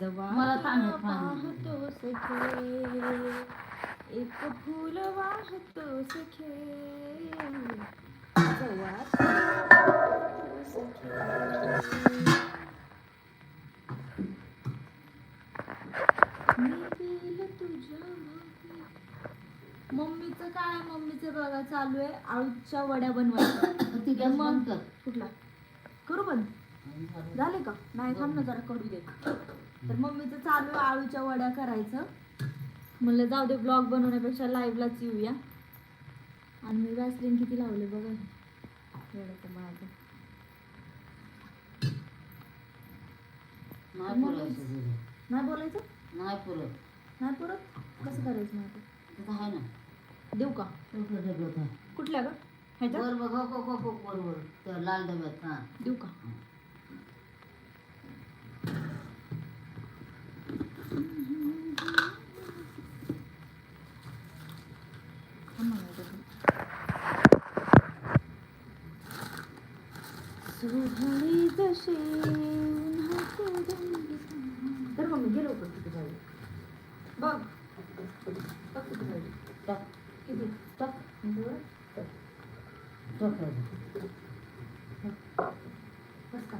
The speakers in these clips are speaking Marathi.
जवा मला. पाहतो सखे. एक फूल वाहतो सखे. जवा. मम्मीचं काय? मम्मीचं बघा चालू आहे. आळूच्या वड्या बनवायच्या. ती गॅस मग- कुठला? करू बंद झाले का? नाही थांब ना जरा करू दे. तर मम्मीचं चालू आळूच्या वड्या करायचं. म्हणलं जाऊ दे ब्लॉग बनवण्यापेक्षा लाईव्हलाच येऊया. आणि मी वॅसलिन किती लावले बघा. वेळाचं माझं. नाही तुझं. नाही बोलायचं? नाही पुरत. नाही परत? कसं करायचं? तिथं आहे ना. देऊ का? छोटं आहे. कुठल्या ग? ह्याच्यात? वर बघ हो, हो, हो, हो, त्या लाल डब्यात हा. देऊ का थांब ना जरा. सुहाळी जशी उन्हात रंग सांग. तर मग गेलो पण किती जाऊ बघ बघ किती जाऊ टाक किती टाक बरं. टाकायचं बस का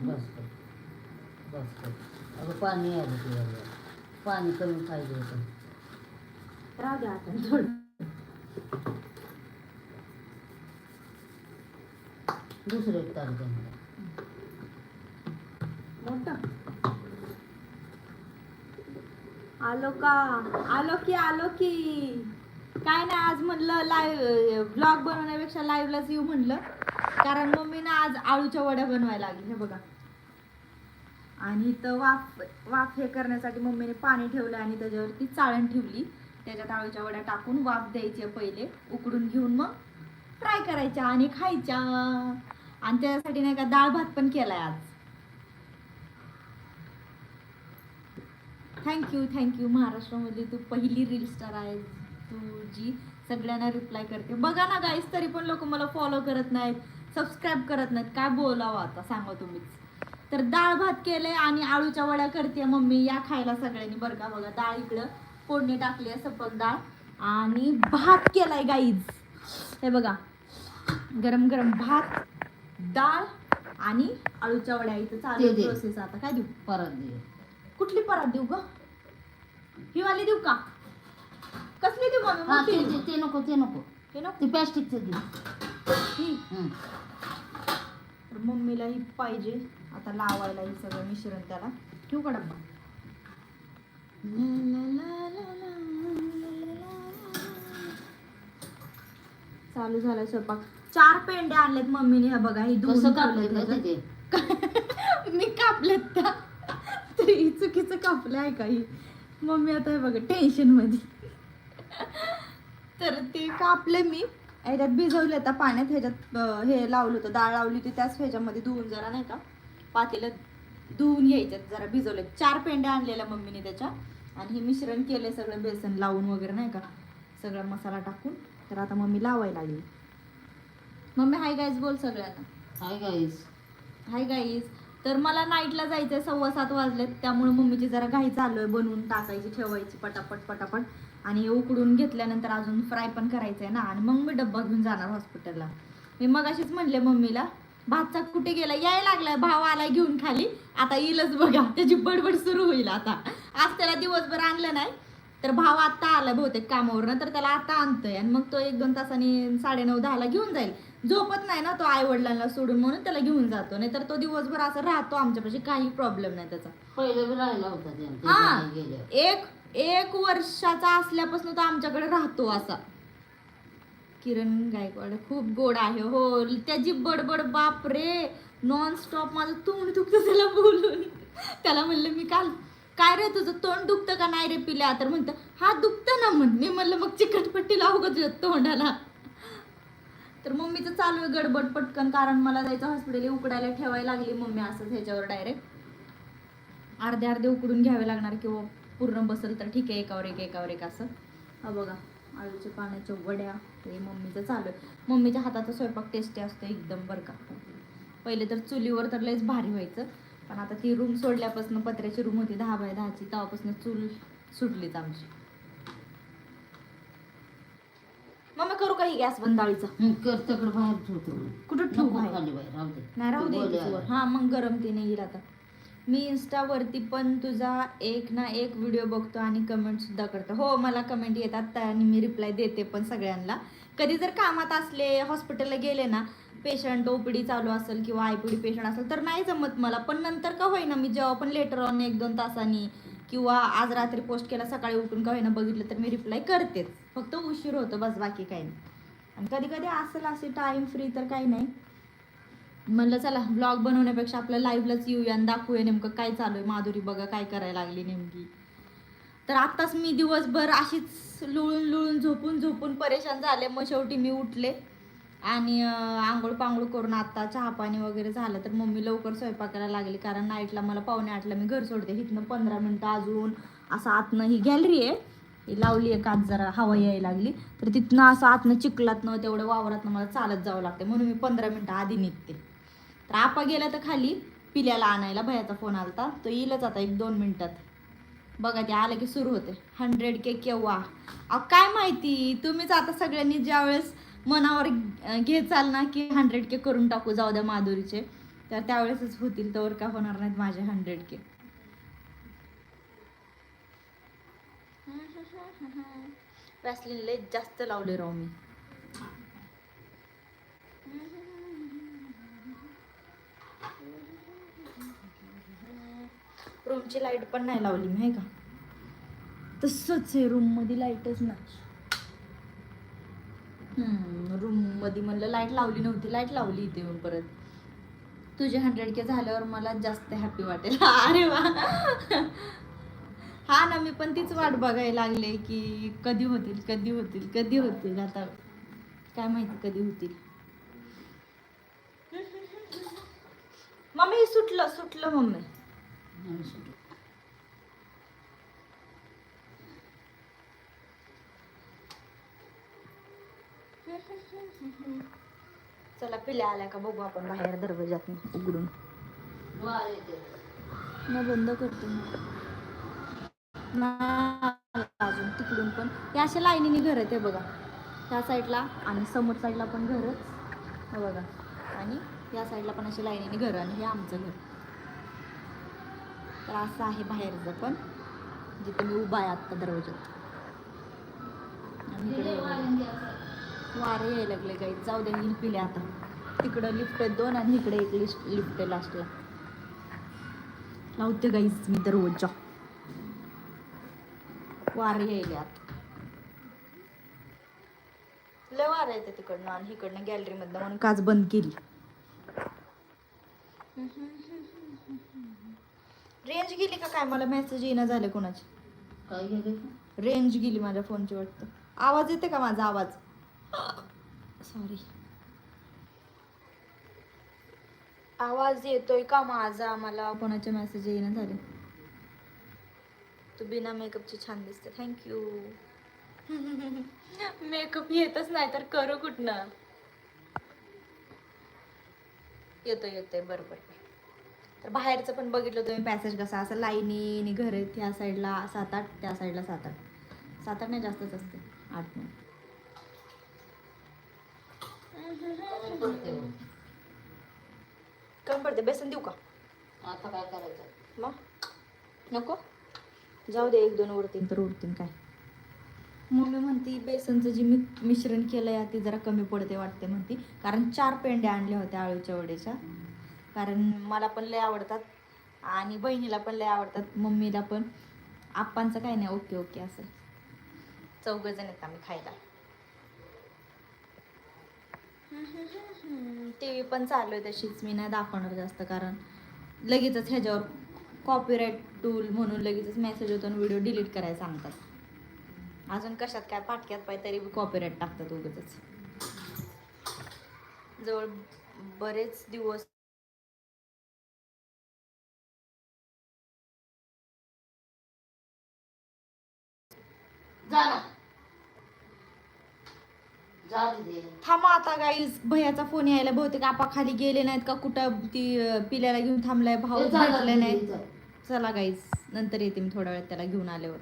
बस कर बस कर. अगं पाणी आलं तुझ्या पाणी कमी पाहिजे होतं. राहू द्या आता. थोडं दुसरं एक तार द्या आलो का? आलो की आलो की. काय नाही आज म्हणलं लाईव्ह ब्लॉग बनवण्यापेक्षा लाईव्हलाच येऊ म्हणलं. कारण मम्मीनं आज आळूच्या वड्या बनवायला लागली हे बघा. आणि तर वाफ वाफ हे करण्यासाठी मम्मीने पाणी ठेवलं आणि त्याच्यावरती चाळण ठेवली. त्याच्यात आळूच्या वड्या टाकून वाफ द्यायचे पहिले उकडून घेऊन मग फ्राय करायच्या आणि खायच्या. आणि त्याच्यासाठी नाही का डाळ भात पण केलाय आज. थँक्यू थँक्यू महाराष्ट्रामधली तू पहिली रील स्टार आहे तू जी सगळ्यांना रिप्लाय करते. बघा ना गाईस तरी पण लोक मला फॉलो करत नाहीत सबस्क्राईब करत नाहीत. काय बोलावं आता सांगा तुम्हीच. तर डाळ भात केले आणि आळूच्या वड्या करते मम्मी या खायला सगळ्यांनी बरं का? बघा डाळ इकडं फोडणी टाकली आहे सपक डाळ. आणि भात केलाय गाईज हे बघा गरम गरम भात. डाळ आणि आळूच्या वड्या इथं चालू दे. प्रोसेस आता. काय देऊ? परत दे. कुठली परात देऊ ग? ही वाली देऊ का? कसली देऊ मम्मी? हा मोठी ते देऊ? ते- ते नको ते नको. हे नको? ते प्लॅस्टिकचं दे. ही. हं. तर मम्मीला ही पाहिजे. आता लावायला हे सगळं मिश्रण त्याला. ठेवू का डब्बा. चालू झालाय स्वयंपाक. चार पेंड्या आणल्यात मम्मीने ह्या बघा ही कसं धुवून कापले का मी कापल्यात त्या. तरी ही चुकीचं कापलं आहे काही मम्मी आता हे बघा टेन्शनमध्ये. तर ते कापले मी. ह्याच्यात भिजवले आता पाण्यात ह्याच्यात अं, हे लावलं होतं डाळ लावली होती त्याच ह्याच्यामध्ये धुवून जरा नाही का पातेलं धुवून घ्यायच्यात जरा भिजवले चार पेंड्या आणलेल्या मम्मीने त्याच्या. आणि हे मिश्रण केले सगळं बेसन लावून वगैरे नाही का सगळा मसाला टाकून. तर आता मम्मी लावायला लागली. मम्मी हाय गायज बोल सगळ्यांना हाय गाईस हाय गाईज तर मला नाईटला जायचंय सव्वा सात वाजलेत. त्यामुळे मम्मीची जरा घाई चालू आहे बनवून टाकायची ठेवायची पटापट पटापट. आणि हे उकडून घेतल्यानंतर अजून फ्राय पण करायचंय ना. आणि मग मी डब्बा घेऊन जाणार हॉस्पिटलला मी मग अशीच म्हणले मम्मीला भातचा कुठे गेला? यायला लागलाय भाव आलाय घेऊन खाली. आता येईलच बघा. त्याची बडबड सुरू होईल आता. आज त्याला दिवसभर आणलं नाही तर भाव आता आलाय बहुतेक कामावरनं. तर त्याला आता आणतोय. आणि मग तो एक दोन तासांनी साडेनऊ दहाला घेऊन जाईल. झोपत नाही ना तो आई वडिलांना सोडून म्हणून त्याला घेऊन जातो. नाही तर तो दिवसभर असं राहतो आमच्यापाशी काही प्रॉब्लेम नाही त्याचा. पहिले बी राहिला होता ते ते हा. गेले एक एक वर्षाचा असल्यापासून तो आमच्याकडे राहतो असा. किरण गायकवाड खूप गोड आहे हो. त्याची बडबड बाप रे नॉन स्टॉप माझं तोंड दुखतं त्याला बोलून. त्याला म्हणलं मी काल काय रे तुझं तोंड दुखतं का? नाही रे पिल्या. तर म्हणतं हा दुखतं ना म्हण. मी म्हणलं मग चिकटपट्टी लावू का तुझ्या तोंडाला? तर मम्मीचं चालू आहे गडबड पटकन कारण मला जायचं हॉस्पिटल उकडायला ठेवायला लागली मम्मी असंच ह्याच्यावर डायरेक्ट अर्धे अर्धे उकडून घ्यावे लागणार किंवा हो, पूर्ण बसेल तर ठीक आहे एकावर एक एकावर एक असं. हा बघा आळूच्या पाण्याच्या वड्या हे मम्मीचं चालू आहे. मम्मीच्या हाताचा स्वयंपाक टेस्टी असतो एकदम बरं का. पहिले तर चुलीवर तर लयच भारी व्हायचं पण आता ती रूम सोडल्यापासून पत्र्याची रूम होती दहा बाय दहाची तेव्हापासून चूल सुटलीच आमची मग करू काही गॅस बंद डाळीचा? हं, कर तिकडं बाहेर ठेवतो कुठं ठेवू नको बाहेर? खाली बाहेर राहू दे. नाही राहू दे बोलूया. हा मग गरम ते नाही येईल आता. मी इन्स्टावरती पण तुझा एक ना एक व्हिडिओ बघतो आणि कमेंट सुद्धा करतो. हो मला कमेंट येतात आणि मी रिप्लाय देते पण सगळ्यांना. कधी जर कामात असले हॉस्पिटलला गेले ना पेशंट ओपीडी चालू असेल किंवा आयपीडी पेशंट असेल तर नाही जमत मला. पण नंतर का होईना मी जेव्हा पण लेटर ऑन एक दोन तासांनी किंवा आज रात्री पोस्ट केला सकाळी उठून का होईना बघितलं तर मी रिप्लाय करतेच. फक्त उशीर होतो बस बाकी काही नाही. आणि कधी कधी असेल असे टाईम फ्री तर काही नाही. म्हणलं चला ब्लॉग बनवण्यापेक्षा आपल्या लाईव्हलाच येऊया आणि दाखवूया नेमकं काय चालू आहे. माधुरी बघा काय करायला लागली नेमकी. तर आत्ताच मी दिवसभर अशीच लुळून लुळून झोपून झोपून परेशान झाले. मग शेवटी मी उठले. आणि आंघोळ पांघोळ करून आता चहा पाणी वगैरे झालं तर मम्मी लवकर स्वयंपाकाला लागली. कारण नाईटला मला पावणे आठला मी घर सोडते. इथनं पंधरा मिनटं अजून असं आतनं ही गॅलरी आहे. ही लावली आहे काच जरा हवा यायला लागली. तर तिथनं असं आतनं चिखलातनं तेवढं वावरातनं मला चालत जावं लागते म्हणून मी पंधरा मिनटं आधी निघते. तर आपा गेला तर खाली पिल्याला आणायला भयाचा फोन आलता. तो येईलच आता एक दोन मिनटात. बघा ते आलं की सुरू होते हंड्रेड के केव्हा? अहो काय माहिती? तुम्हीच आता सगळ्यांनी ज्यावेळेस मनावर घे चाल ना की हंड्रेड के करून टाकू जाऊ द्या माधुरीचे. तर त्यावेळेसच होतील तर का होणार नाहीत माझे हंड्रेड के वॅसलिन लय जास्त लावले राव मी. रूमची लाइट पण नाही लावली मी का? तसंच आहे रूममध्ये लाईटच नाही. कधी म्हणलं लाइट लावली नव्हती लाइट लावली इथे येऊन परत. तुझे हंड्रेड के झाल्यावर मला जास्त हॅपी वाटेल. अरे वा. हा ना मी पण तीच वाट बघायला लागले की कधी होतील कधी होतील कधी होतील. आता काय माहिती कधी होतील. मम्मी सुटलं सुटलं मम्मी. चला पिल्या आल्या का बघू आपण बाहेर दरवाजात उघडून. वार मग बंद करतो मी. अजून तिकडून पण. हे अशा लाईनीने घर आहे ते बघा. त्या साईडला आणि समोर साईडला पण घरच हे बघा. आणि या साईडला पण अशी लाईनीने घर आणि हे आमचं घर. तर असं आहे बाहेरचं पण. जिथे मी उभा आहे आत्ता दरवाजात आणि वार यायला लागले काही जाऊ दे हिल पिले आता. तिकडं लिफ्ट आहेत दोन आणि इकडे एक लिस्ट लिफ्ट आहे लास्टला लावते गाईज मी दररोजच्या. वारे यायले आता. लय वार येते तिकडनं आणि इकडनं गॅलरी मधनं म्हणून काच बंद केली. रेंज गेली का काय? मला मेसेज येणं झाले कोणाचे. काय गेले? रेंज गेली माझ्या फोनची वाटतं. आवाज येते का माझा आवाज? सॉरी आवाज येतोय का माझा? मला कोणाचे मेसेज येणं झाले. तू बिना मेकअपची छान दिसते. थँक्यू मेकअप येतच नाही तर करू कुठनं? येतोय येतोय. बरोबर. तर बाहेरचं पण बघितलं तुम्ही पॅसेज कसा? असं लाईनीने घर आहेत ह्या साईडला सात आठ त्या साईडला सात आठ. सात आठ नाही जास्तच असते. आठ नऊ. कमी पडते हो. कमी पडते बेसन देऊ का? आता काय करायचं? मग? नको? जाऊ दे एक दोन उरतील. तर उरतील काय? मम्मी म्हणती बेसनचं जे मी मिश्रण केलं आहे ते जरा कमी पडते वाटते म्हणती. कारण चार पेंड्या आणल्या होत्या आळूच्या वड्याच्या कारण मला पण लय आवडतात आणि बहिणीला पण लय आवडतात. मम्मीला पण. आप्पांचं काही नाही ओके ओके असं. चौघ जण आहेत आम्ही खायला. टी व्ही पण चालू आहे तशीच. मी नाही दाखवणार जास्त कारण लगेचच ह्याच्यावर कॉपीराईट टूल म्हणून लगेचच मेसेज होतो आणि व्हिडिओ डिलीट करायला सांगतात. अजून कशात काय पाटक्यात पाय तरी कॉपीराईट टाकतात उगतच जवळ बरेच दिवस झालं थांबा आता गाईज भैयाचा फोन यायला बहुतेक आपा खाली गेले नाहीत का? कुठं ती पिल्याला घेऊन थांबलाय भाऊ भेटले नाहीत. चला गाईज नंतर येते मी थोड्या वेळात त्याला घेऊन आल्यावर.